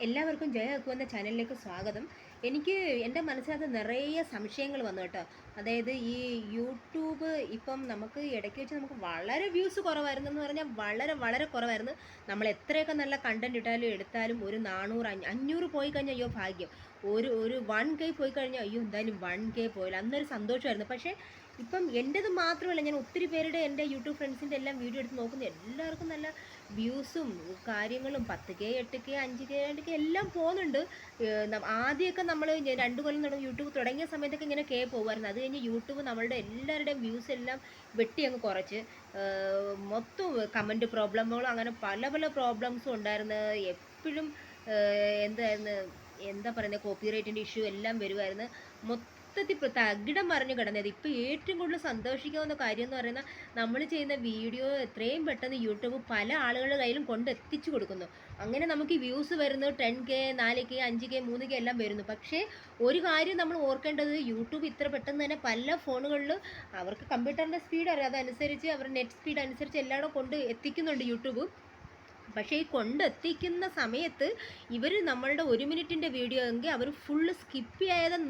എല്ലാവർക്കും ജയ അക്കു എന്ന ചാനലിലേക്ക് സ്വാഗതം. എനിക്ക് എന്റെ മനസ്സിനകത്ത് നിറയെ സംശയങ്ങൾ വന്നു കേട്ടോ. അതായത് ഈ യൂട്യൂബ് ഇപ്പം നമുക്ക് ഇടയ്ക്ക് വെച്ച് നമുക്ക് വളരെ വ്യൂസ് കുറവായിരുന്നു എന്ന് പറഞ്ഞാൽ വളരെ വളരെ കുറവായിരുന്നു. നമ്മൾ എത്രയൊക്കെ നല്ല കണ്ടന്റ് ഇട്ടാലും എടുത്താലും ഒരു നാനൂറ് അഞ്ഞ അഞ്ഞൂറ് പോയി കഴിഞ്ഞാൽ അയ്യോ ഭാഗ്യം. ഒരു ഒരു വൺ കെ പോയി കഴിഞ്ഞാൽ അയ്യോ എന്തായാലും വൺ കെ പോയില്ല അന്നൊരു സന്തോഷമായിരുന്നു. പക്ഷേ ഇപ്പം എന്റെത് മാത്രമല്ല ഞാൻ ഒത്തിരി പേരുടെ എന്റെ യൂട്യൂബ് ഫ്രണ്ട്സിന്റെ എല്ലാം വീഡിയോ എടുത്ത് നോക്കുന്നു. എല്ലാവർക്കും നല്ല വ്യൂസും കാര്യങ്ങളും പത്ത് കെ എട്ട് കെ അഞ്ച് കെ രണ്ട് കെ എല്ലാം പോകുന്നുണ്ട്. ആദ്യമൊക്കെ നമ്മൾ രണ്ട് കൊല്ലം തുടങ്ങി യൂട്യൂബ് തുടങ്ങിയ സമയത്തൊക്കെ ഇങ്ങനെ കെ പോകുമായിരുന്നു അത് കഴിഞ്ഞ് യൂട്യൂബ് നമ്മളുടെ എല്ലാവരുടെയും വ്യൂസ് എല്ലാം വെട്ടി അങ്ങ് കുറച്ച്. മൊത്തം കമന്റ് പ്രോബ്ലമുകളും അങ്ങനെ പല പല പ്രോബ്ലംസും ഉണ്ടായിരുന്നു. എപ്പോഴും എന്തായിരുന്നു എന്താ പറയുന്നത് കോപ്പിറൈറ്റിന്റെ ഇഷ്യൂ എല്ലാം വരുമായിരുന്നു. മൊത്തത്തിൽ തകിടം മറിഞ്ഞു കിടന്നത്. ഇപ്പോൾ ഏറ്റവും കൂടുതൽ സന്തോഷിക്കാവുന്ന കാര്യം എന്ന് പറയുന്നത് നമ്മൾ ചെയ്യുന്ന വീഡിയോ എത്രയും പെട്ടെന്ന് യൂട്യൂബ് പല ആളുകളുടെ കയ്യിലും കൊണ്ട് എത്തിച്ചു കൊടുക്കുന്നു. അങ്ങനെ നമുക്ക് വ്യൂസ് വരുന്നു ടെൻ കെ നാല് കെ അഞ്ച് കെ മൂന്ന് കെ എല്ലാം വരുന്നു. പക്ഷേ ഒരു കാര്യം നമ്മൾ ഓർക്കേണ്ടത് യൂട്യൂബ് ഇത്ര പെട്ടെന്ന് തന്നെ പല ഫോണുകളിലും അവർക്ക് കമ്പ്യൂട്ടറിന്റെ സ്പീഡ് അറിയാം. അതനുസരിച്ച് അവർ നെറ്റ് സ്പീഡ് അനുസരിച്ച് എല്ലായിടും കൊണ്ട് എത്തിക്കുന്നുണ്ട് യൂട്യൂബ്. പക്ഷേ ഈ കൊണ്ടെത്തിക്കുന്ന സമയത്ത് ഇവർ നമ്മളുടെ ഒരു മിനിറ്റിന്റെ വീഡിയോ എങ്കിൽ അവർ ഫുള്ള് സ്കിപ്പ് ചെയ്യാതെ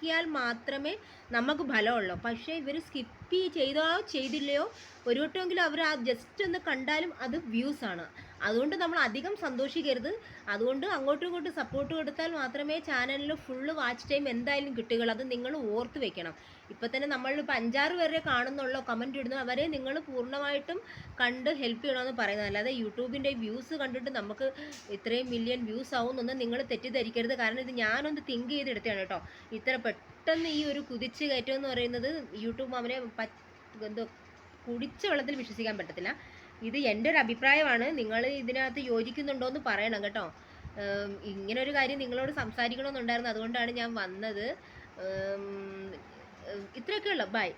നോക്കിയാൽ മാത്രമേ നമുക്ക് ഫലമുള്ളൂ. പക്ഷേ ഇവർ സ്കിപ്പ് ചെയ്തോ ചെയ്തില്ലയോ ഒരു വട്ടമെങ്കിലും അവർ ആ ജസ്റ്റ് ഒന്ന് കണ്ടാലും അത് വ്യൂസ് ആണ്. അതുകൊണ്ട് നമ്മൾ അധികം സന്തോഷിക്കരുത്. അതുകൊണ്ട് അങ്ങോട്ടും ഇങ്ങോട്ടും സപ്പോർട്ട് കൊടുത്താൽ മാത്രമേ ചാനലിൽ ഫുള്ള് വാച്ച് ടൈം എന്തായാലും കിട്ടുകയുള്ളൂ. അത് നിങ്ങൾ ഓർത്ത് വെക്കണം. ഇപ്പം തന്നെ നമ്മൾ ഇപ്പം അഞ്ചാറ് പേരെ കാണുന്നുള്ളൂ. കമന്റ് ഇടുന്നു അവരെ നിങ്ങൾ പൂർണമായിട്ടും കണ്ട് ഹെൽപ്പ് ചെയ്യണമെന്ന് പറയുന്നത്. അല്ലാതെ യൂട്യൂബിന്റെ വ്യൂസ് കണ്ടിട്ട് നമുക്ക് ഇത്രയും മില്യൺ വ്യൂസ് ആവുമെന്നൊന്നും നിങ്ങൾ തെറ്റിദ്ധരിക്കരുത്. കാരണം ഇത് ഞാനൊന്ന് തിങ്ക് ചെയ്തെടുത്തതാണ് കേട്ടോ. ഇത്ര പെട്ടെന്ന് ഈ ഒരു കുതിച്ച് കയറ്റം എന്ന് പറയുന്നത് യൂട്യൂബ് അവനെ പ- എന്തോ കുടിച്ച വെള്ളത്തിൽ വിശ്വസിക്കാൻ പറ്റത്തില്ല. ഇത് എന്റെ ഒരു അഭിപ്രായമാണ് നിങ്ങൾ ഇതിനകത്ത് യോജിക്കുന്നുണ്ടോ എന്ന് പറയണം കേട്ടോ. ഇങ്ങനെ ഒരു കാര്യം നിങ്ങളോട് സംസാരിക്കണമെന്നുണ്ടായിരുന്നു. അതുകൊണ്ടാണ് ഞാൻ വന്നത്. ഇത്രയൊക്കെ ഉള്ളു ബൈ